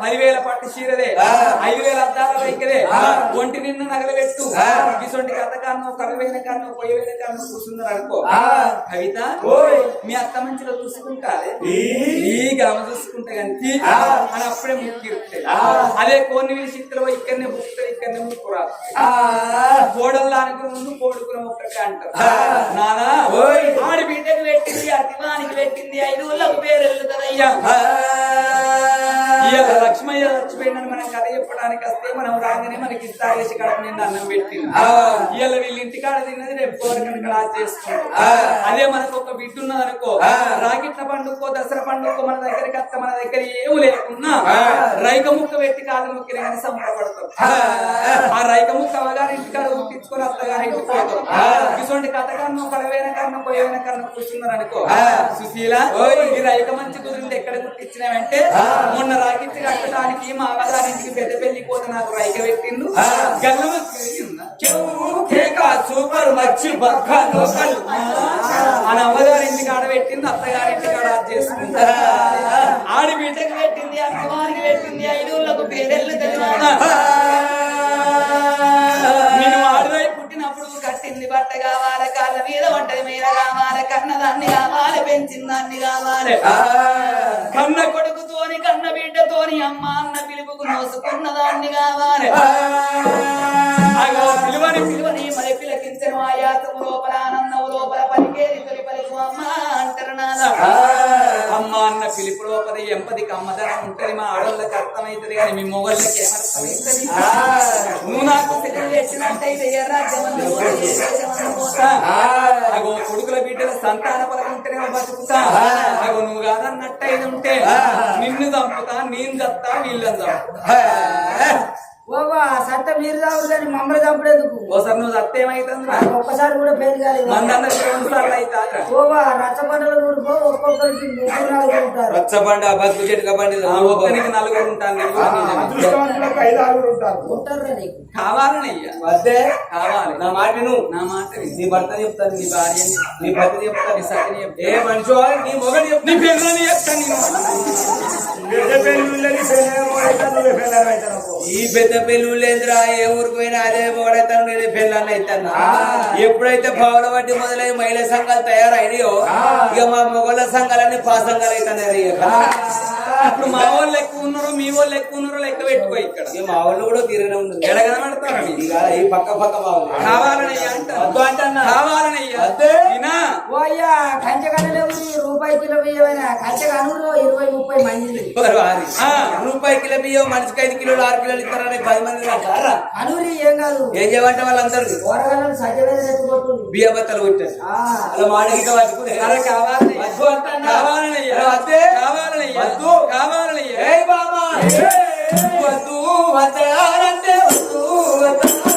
పదివేల పట్టు చీరలే. ఐదు వేల అద్దాల వైఖరే ఒంటి నిన్న నగలబెట్టు. ఇటువంటి కథ కన్ను కరువైన కన్ను పొయ్యైన కన్ను కూర్చున్నారు అనుకో. కవిత మీ అత్త మంచిలో చూసుకుంటారే ఈ. గమ చూసుకుంటే గంతి అని అప్పుడే ముక్కిరుతాయి అదే కొన్ని విషయంలో ఇక్కడనే ముక్కుతాయి ఇక్కడనే ముక్కు రాదు కోడల్లానికి ముందు కోడుకున్న ఒక్కటే అంటారు. నానా ఆడి బిడ్డకు పెట్టింది అతివానికి పెట్టింది ఐదు ఊళ్ళకు పేరు ఇవాళ లక్ష్మయ్య. చచ్చిపోయిందని మనం కథ చెప్పడానికి వస్తే మనం రాగానే మనకి ఇస్తారేసి కడప నిండా అన్నం పెట్టింది. ఇవాళ వీళ్ళ ఇంటికాడ తిన్నది రేపు కోరికను క్లాస్ చేసుకుంటాం అదే మనకు ఒక బిడ్డ ఉన్నది అనుకో రాకిట్ల పండుగకో దసరా పండుగకో మన దగ్గరికి వస్తే మన దగ్గర ఏమి లేకున్నా రైక ముక్క పెట్టి కాలు ముక్కిన కానీ సంబరపడతాం. ఆ. రైక ముక్క అవగారి ఇంటికాడ ఉట్టించుకొని అత్తగారి ఇంటికి ఇటువంటి కథ కన్నా పడవేన కన్నా పోయేన కన్నా కూర్చున్నారు అనుకో సుశీల ఈ రైక మంచి కుదిరింది ఎక్కడ కుట్టించినావంటే మొన్న రాకిచ్చి కట్టడానికి మా అమ్మగారింటికి పెద్ద పెళ్ళి పోతే నాకు రైక పెట్టిండు. గల్లు సూపర్ మచ్చి బక్క లోకల్. మన అమ్మగారింటికి ఆడ పెట్టింది అత్తగారింటికి ఆడ చేసుకుంటా. ఆడి బిడ్డకి పెట్టింది అత్తగారికి పెట్టింది ఐదులకు పేరెళ్ళు నేను బట్ట కావాలి కాళ్ళ మీద వంటది మీద కావాలి కన్నదాన్ని కావాలి పెంచిందాన్ని కావాలి. కన్న కొడుకుతోని కన్న బిడ్డతోని అమ్మ అన్న పిలుపుకు మోసుకున్న దాన్ని కావాలి. పిలువని పిలువని మరి ఆయాసము లోపల ఆనందము లోపల పలికేది తొలి పలుకు అమ్మ అంటారు అమ్మ అన్న పిలుపు లోపల ఎంపదికి అమ్మదనం ఉంటది మా ఆడోళ్ళకి అర్థమైతది కానీ మీ మొగళ్ళకి ఏమర్థమైతది? నువ్వు నాకు చేసినట్టయితే. అగో కొడుకుల బిడ్డల సంతాన బలం ఉంటేనే బతుకుతా. అగో నువ్వు కాదన్నట్టయితే ఉంటే నిన్ను చంపుతా నేను చస్తా వీళ్ళని చంపుతా. ఓవా సత్త మీరు కానీ మమ్మల్ని చంపడేందుకు ఓసారి నువ్వు చస్తే ఏమైతుంది ఒక్కసారి కూడా పేరు కాలేదు. ఓవా రచ్చబండలు కూడా ఒక్కొక్కరికి ముగ్గురు నాలుగు ఉంటారు. రచ్చబండ బతుకు చెట్టుక బండి ఒక్కనికి నలుగురు ఉంటాను నేను కూడా నిజమే. అదృష్టవంతులకు ఐదు ఆరుగురు ఉంటారు. ఉంటారా నీకు. కావాలనయ్యా వద్దే. కావాలి. నా మాట నువ్వు నా మాట విను. నీ భర్త చెప్తాను నీ భార్యని నీ భర్త చెప్తాను నీ సతిని చెప్పు. ఏ మనిషో నీ మొగడు చెప్తా నీ పిల్లని చెప్తాను నేను. పెద్ద పెద్ద పెళ్ళి లేదురా ఏ ఊరికి పోయినా అదే మొగడైతాను నేను పెళ్ళాన్ని అయితాను ఎప్పుడైతే భావన బట్టి మొదలై మహిళా సంఘాలు తయారైనాయో ఇక మా మొగళ్ళ సంఘాలన్నీ పా సంఘాలు అవుతున్నాయి ఇప్పుడు మా వాళ్ళు ఎక్కువ ఉన్నారు మీ వాళ్ళు ఎక్కువ ఉన్నారు లెక్క పెట్టుకో ఇక్కడ. ఇక మా వాళ్ళు కూడా ఈ పక్క పక్క కావాలనయ్యా రూపాయి కిలో బియ్యమైనా కంచె కనురు ఇరవై ముప్పై మంది ఎవరు వారి? ఆ. రూపాయి కిలో బియ్యం మనిషికి ఐదు కిలోలు ఆరు కిలోలు ఇస్తారని పది మంది అంటారా కనూరి ఏం కాదు. ఏం చేయమంటే వాళ్ళందరూ? కూరగాయలను బియ్య బత్తలు కొట్టారు. ఆ, అలా మాడగిట పట్టుకుని. కావాలనయ్యా అరే వద్దే. కావాలనయ్యా వద్దు.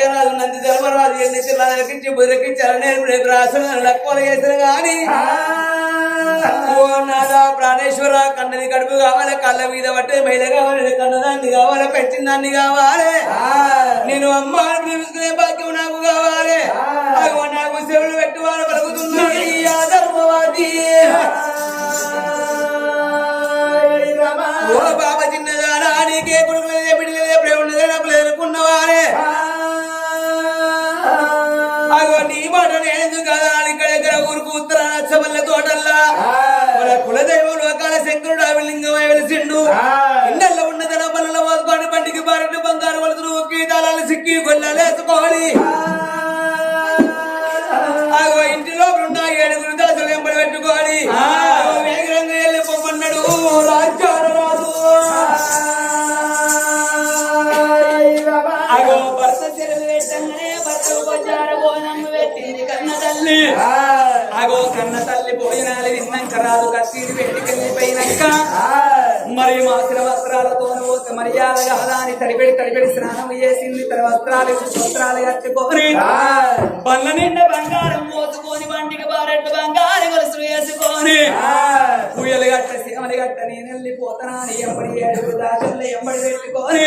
నంది ధర్మరాజు ఎన్ని నేను రేపు రాసిన లక్కువలు చేసిన గాని ఓ నాదా ప్రాణేశ్వర కన్నది కడుపు కావాలి కళ్ళ మీద పట్టే మహిళ కావాలి కన్నదాన్ని కావాలి పెట్టిన దాన్ని కావాలి. నేను అమ్మ పిలుచుకునే భాగ్యం నాకు కావాలి. అగో నాకు చెవులు పెట్టి వాళ్ళు పలుకుతున్నాడు ధర్మవాది. ఓ బాబా చిన్నదానా నీకే కొడుకు లేదే బిడ్డ లేదే ప్రేమ లేదే తోటల్లా మన కులదైవం లోకాల శంకరుడు అవిలింగం వెలిసిండు. ఇన్నెల్ల ఉన్నదన పనుల మోసుకొని బండికి బారెట్టు బంగారు వలుతులు ఒక్కి దాళాలు సిక్కి గొల్లలేసుకోవాలి అగో ఇంటిలో ఉన్న ఏడుగురు దాసులు ఎంబడి పెట్టుకోవాలి వేగరంగా వెళ్ళి పొమ్మన్నాడు. రాజ్యాలు రాదు అగో భర్త చెరువు పెట్టంగానే భర్త బజారు బోనం పెట్టింది కన్న తల్లి. అగో కన్న తల్లి భోజనాలు తిన్నాక రాదు కత్తిరి పెట్టుకెళ్ళిపోయినాక మరి మాసిన వస్త్రాలతో పోతే మర్యాదగా హదాని తడిపెడి తడిపెడి స్నానం చేసింది. తన వస్త్రాలు వస్త్రాలు కట్టుకొని బల్ల నిండా బంగారం మోసుకొని బండికి బారెట్టు బంగారు గొలుసులు వేసుకొని. పూయలు గట్ట సీమలు గట్ట నేను వెళ్ళిపోతానా? ఎంబడి ఏడుగు దాచులు ఎంబడి పెట్టుకొని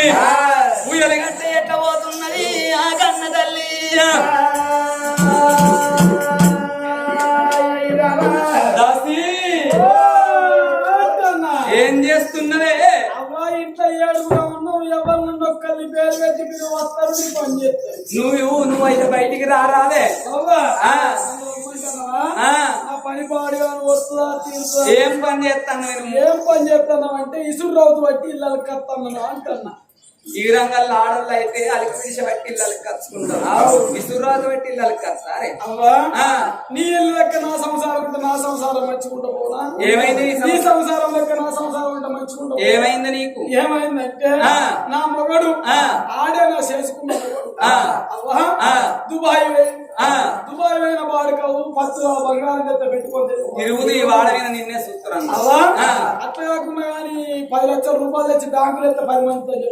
పూయలు గట్ట ఎట్ట పోతున్నది? ఆ కన్న తల్లి. దాసి. ఏం చేస్తున్నదే ఇంట్లో ఏడుగురు ఉన్నావు ఎవరిని నొక్కల్ని పేరు పెట్టి మీరు వస్తారు మీరు పని చేస్తారు. నువ్వు నువ్వు అయితే బయటికి రారాదే పని పాడు కానీ వస్తుందా తీరుతుందా? ఏం పని చేస్తాను నేను ఏం పని చేస్తున్నావు అంటే ఇసురు రౌతు బట్టి ఇళ్ళకి కత్తన్నాను అంటున్నా. ఈ రంగంలో ఆడోళ్ళు అయితే అలికి పిలిచి బట్టి ఇళ్ళకి కచ్చుకుంటారు విసురాజు బట్టి అవ్వా ఆ. నీ ఇల్లు లెక్క నా సంసారం ఉంటే నా సంసారం మంచుకుంటా పోనా ఏమైంది నీ సంసారం? లెక్క నా సంసారం ఉంటే మంచుకుంటా? ఏమైంది నీకు ఏమైందంటే. నా మొగడు ఆ. ఆడే నా చేసుకున్న మొగడు ఆ. అవ్వా ఆ. దుబాయ్. దుబాయ్ పోయిన వాడుకవు పత్తు బంగారం చేత పెట్టుకొని తిరుగుతూ ఈ వాడ మీద నిన్నే చూస్తున్నాను అవ్వా ఆ. అట్లా కాకుండా కానీ పది లక్షల రూపాయలు తెచ్చి బ్యాంకులు ఎత్తే పది మందితో పది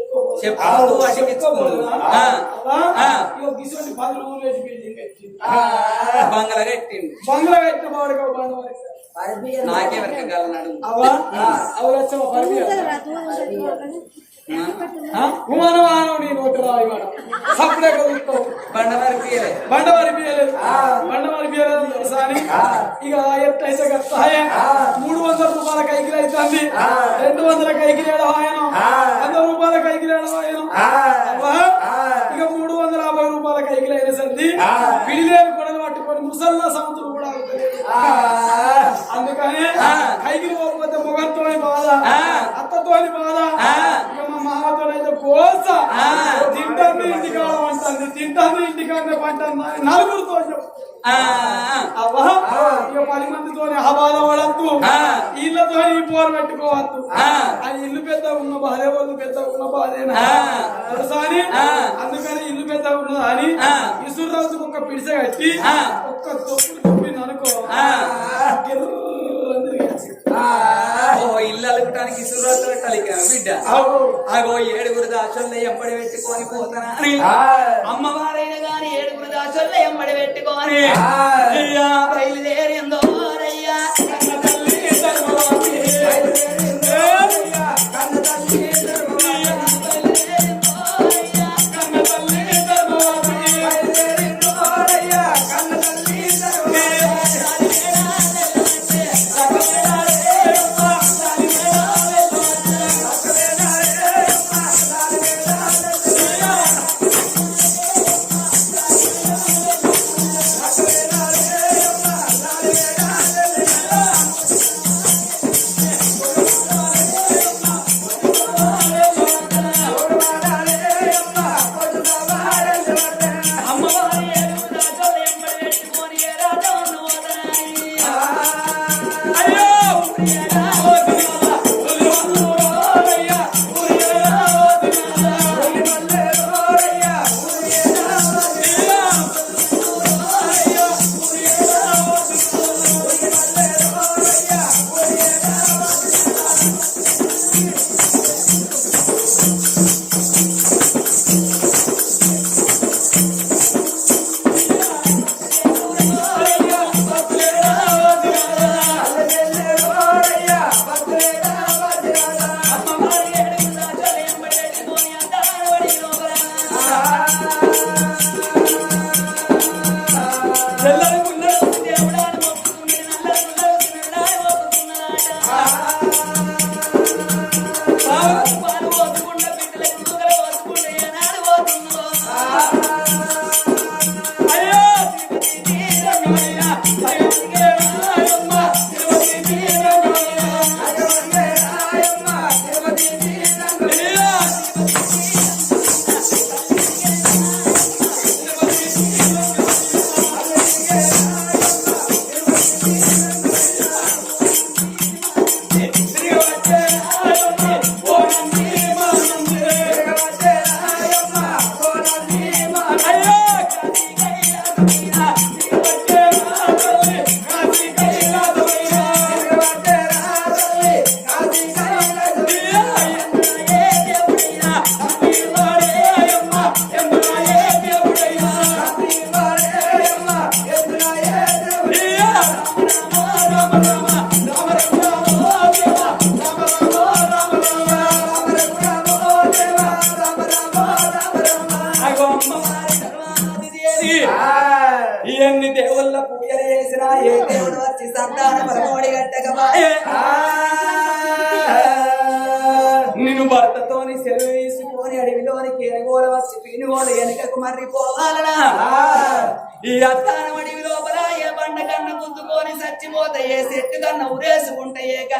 వేసి బిల్డింగ్ కట్టింది. బంగ్లా కట్టిన. నాకే అవి లక్షల పది ఉమానమానం నీ నోటి రాయి సప్పుడే కదులుతావు. బండవారి పీయలే. బండవారి బియ్యలేదు బండవారి తెలుసా అని? ఇక ఎట్లయితే గట్టాయే మూడు వందల రూపాయల కైకిలు అవుతుంది రెండు వందల కైకిలు ఆయన వంద రూపాయల కైకిలు ఆయన ఇక మూడు వందల యాభై రూపాయల కైకిలు అయిన సంది విడిలేని కొడలు పట్టుకొని ముసల్లా సముద్రం కూడా అందుకని కైకిలు పోకపోతే మొగంతోని బాధ అత్తతోని బాధ. ఇక మా మామతో అయితే కోస తింటాన్ని ఇంటికాడ అంటుంది తింటాన్ని ఇంటికాడ పంటాను నలుగురితో అవ్వా? ఇక పది మందితో ఆ బాధ పడద్దు ఇళ్ళతో ఈ పోరు పెట్టుకోవద్దు. ఆ. ఇల్లు పెద్ద ఉన్న బాధే వాళ్ళు పెద్ద ఉన్న బాధేనా అని? అందుకని ఇల్లు పెద్ద ఉన్నదా అని ఇసురు రోజుకు ఒక పిడిస కట్టి ఒక్క ఇక బిడ్డ. అగో ఏడుగురు దాచుల్ని ఎంబడి పెట్టుకొని పోతానా అని అమ్మవారైన గాని ఏడుగురు దాచుల్ని ఎంబడి పెట్టుకొని బయలుదేరిందో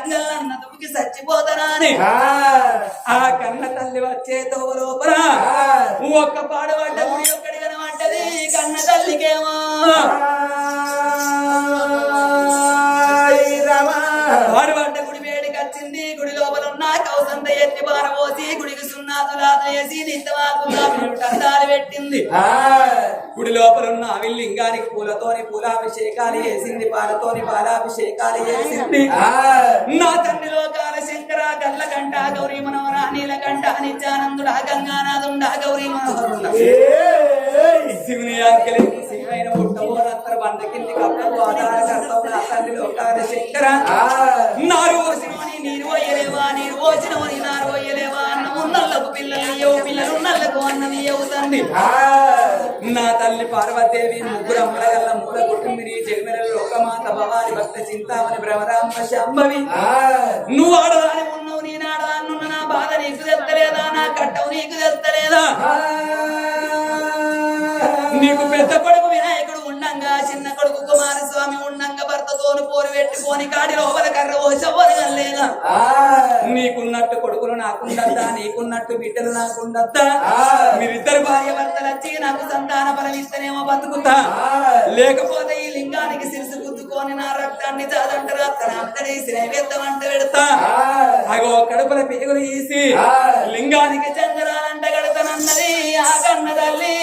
ఉరేసుకుంటే ఏ గంగలన్న దుమికి చచ్చిపోతానా అని ఆ కన్న తల్లి వచ్చే తోవ లోపల ఒక్క పాడబడ్డ గుడి ఒక్కడి కనబడ్డది కన్న తల్లికేమో పాడుబడ్డ గుడి వేడికి వచ్చింది గుడి లోపల ఉన్న కౌసంత ఎత్తి పారబోసి గుడికి సున్నాదులాత వేసి నిత్తమాకులు పెట్టింది. గుడి లోపల ఉన్న అవిలింగానికి పూలతోని పూలాభిషేకాలు చేసింది పాలతోని పాలాభిషేకాలు చేసింది నా తండ్రి లోకాల శంకర గల్ల కంట గౌరీ మనోహర నీలకంఠ నిత్యానందుడా గంగానాథుండా గౌరీ మనోహరుడా శివుని ఆకలికి శివైన పుట్టబోనంతర బండ కింది కప్పకు ఆధార కర్తవు నా తండ్రి లోకాల శంకర. నారు పోసినవని నీరు పోయలేవా నీరు పోసినవని నారు పోయలేవా అవుతండి నా తల్లి పార్వతీదేవి ముగ్గురు అమ్మలగల్ల మూల కుటుంబిని జగమెల లోకమాత భవాని భక్త చింతామణి భ్రమరాంబ శాంభవి. నువ్వు ఆడదాని ఉన్నావు నేను ఆడదాన్ని ఉన్న నా బాధ నీకు తెస్తలేదా నా కట్టవు నీకు తెస్తలేదా నీకు పెద్ద కొడుకు వినాయకుడు చిన్న కొడుకు కుమారస్వామి ఉండంగా భర్తతోని పోరు పెట్టుకొని కాడి లోపల కర్ర పోసవ్వదు లేదా నీకున్నట్టు కొడుకులు నాకుండద్దా? నీకున్నట్టు బిడ్డలు నాకుండద్దా? మీరిద్దరు భార్య భర్తలు వచ్చి నాకు సంతాన బలం ఇస్తేనేమో బతుకుతా. లేకపోతే ఈ లింగానికి శిరసు గుద్దుకొని నా రక్తాన్ని చాదంటారు నైవేద్యం అంట పెడతా. అగో కడుపుల పేగులు తీసి లింగానికి చంద్రాలంట కడతానన్నది ఆ కన్న తల్లి.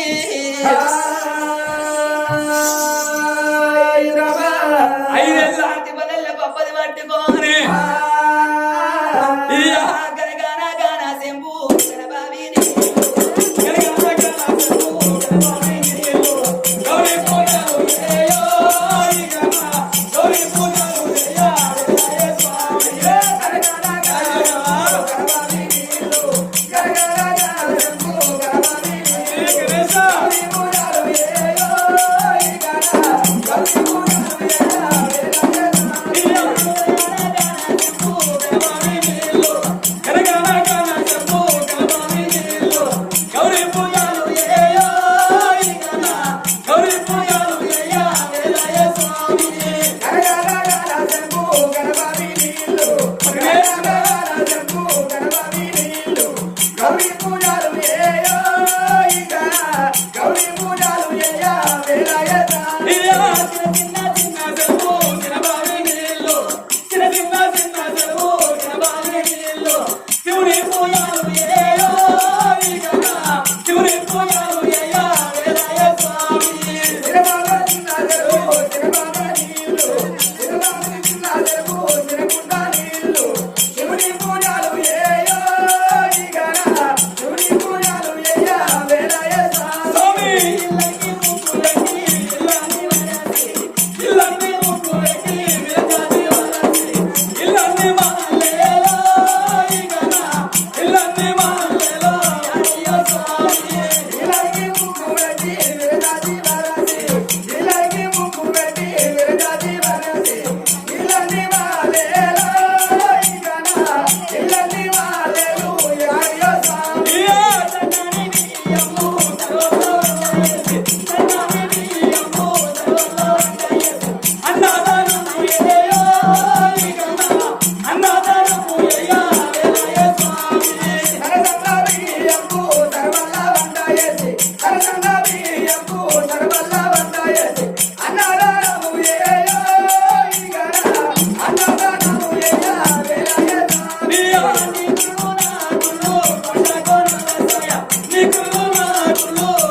Lord.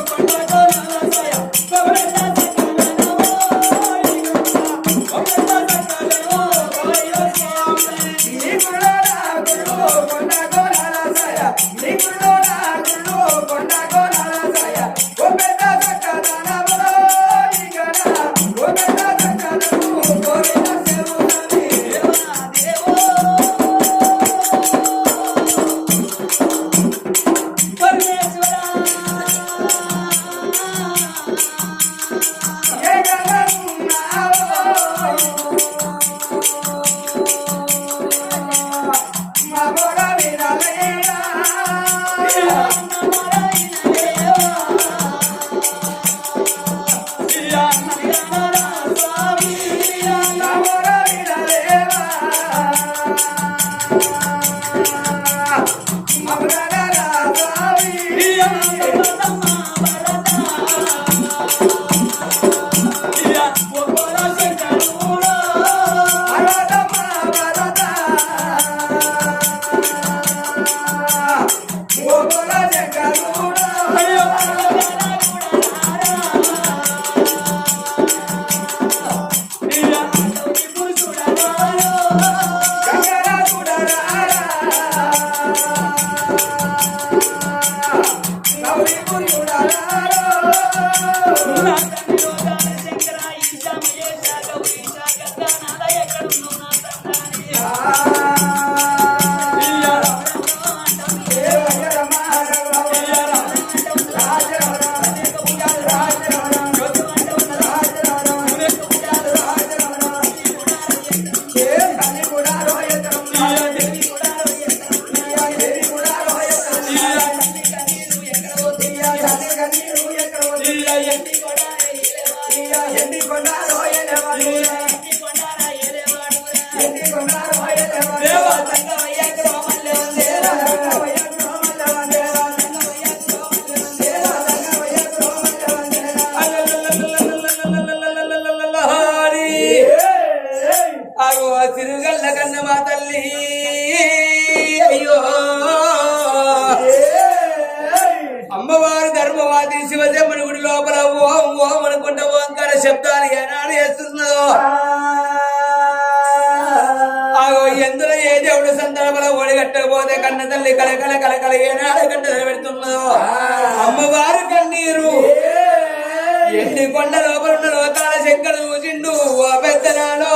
ఎండి కొండ లోపల ఉన్న లోకాల శంకరు చూసిండు ఆ పెద్దనాలో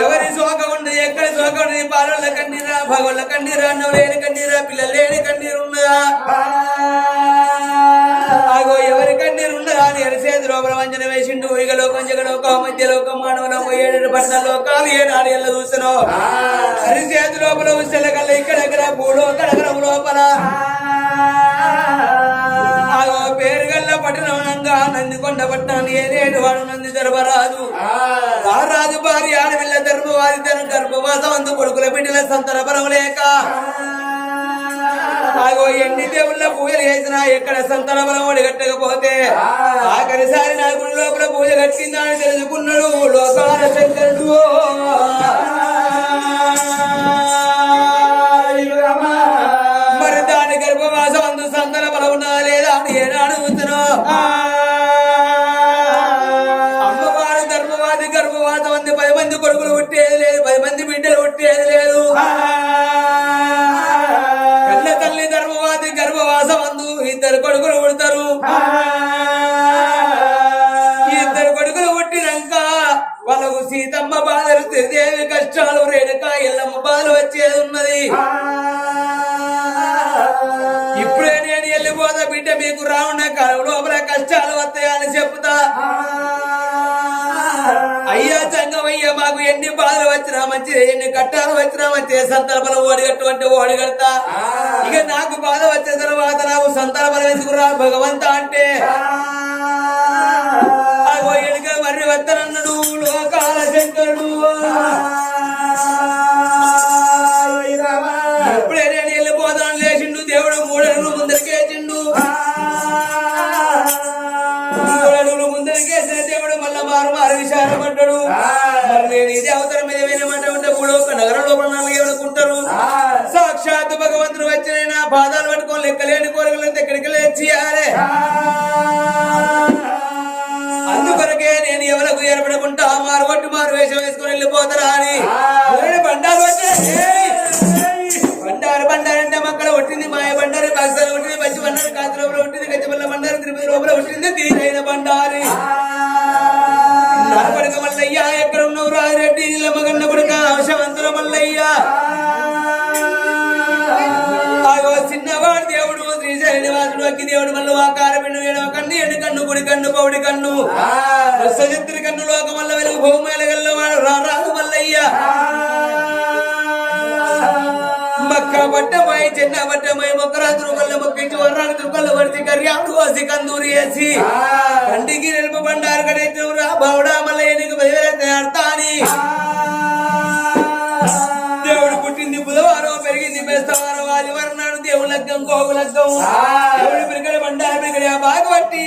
ఎవరి శోక ఉండదు ఎక్కడ శోక ఉండదు పాలల కన్నీరా భగవల్ల కన్నీరా అన్నం లేని కన్నీరా పిల్లలు లేని కన్నీరున్నా అని ఎరిసేది లోపల వంజన వేసిండు. ఇక లోకం జగలోకం మధ్య లోకం మానవలోకం ఏడు పట్ల లోకాలు ఏడాడు ఎల్ల చూస్తున్నావు. అరిసేది లోపల ఉస్తల కల్లా ఇక్కడెక్కడ భూలోకడగరం లోపల. ఆగో పేరు గల్ల పట్టణంగా నందికొండ పట్టణాన్ని ఏనేడు వాడు నంది ఆ. రాజు భార్య ఆడపిల్ల ధర్మవారి ధనం గర్భవాసం అందు కొడుకుల బిడ్డల సంతర బలం లేక ఆగో ఎన్ని దేవుళ్ళ పూజలు చేసినా ఎక్కడ సంతన బలం ఒడిగట్టకపోతే ఆఖరిసారి నా గుడి లోపల పూజ కట్టిందా అని తెలుసుకున్నాడు లోకాల శంకరుడు. కష్టాలు రేణుక ఎల్లమ్మ బాధలు వచ్చేది ఉన్నది. ఇప్పుడే నేను వెళ్ళిపోతా బిడ్డ మీకు రావున్న కాలం లోపల కష్టాలు వస్తాయని చెప్తా. అయ్యా చంగమయ్య మాకు ఎన్ని బాధలు వచ్చినా మంచిది ఎన్ని కట్టాలు వచ్చినా మంచిది సంతర్పణ ఓడిగట్టు ఓడిగడతా ఇక నాకు బాధ వచ్చిన తర్వాత నాకు సంతర్పణ ఎందుకురా భగవంత అంటే? యొక్క లేని కోరికలంతా ఇక్కడికి లేచియాలే అందుకొరకే నేను ఎవరకు ఏర్పడకుండా మారు కొట్టి మారు వేషం వేసుకొని వెళ్ళిపోతారా అని. బండారు బండారు బండారు అంటే మక్కల ఒట్టింది మాయ బండారు కాస్తాలు ఒట్టింది మంచి బండారు కాంతిలోపల ఒట్టింది గచ్చిపల్ల బండారు తిరుపతి లోపల ఒట్టింది తీరైన బండారి. నా కొడుక మల్లయ్య ఎక్కడ ఉన్నావు రాజిరెడ్డి నిలమగన్న కొడుక అవశవంతుల మల్లయ్య. నివాసుడు అక్కి దేవుడు మల్ల వాకార పిండు వేడవ కన్ను ఎండు కన్ను గుడి కన్ను పౌడి కన్ను. సచిత్రి కన్ను లోక మల్ల వెలుగు భూమేల గల్లవాడు రారాజు మల్లయ్య. మక్క బట్టమై చిన్న బట్టమై మొక్కరా తురుకల్ల మొక్కించి వర్రాలు తురుకల్ల పడిచి కర్యాడు కోసి కందూరి వేసి. కంటికి నిలుపు బండారు కడైతే రా బావుడా మల్లయ్య నీకు లగ్గం దేవుడు పిరికడ బండారు పిరికడ బాగా పట్టి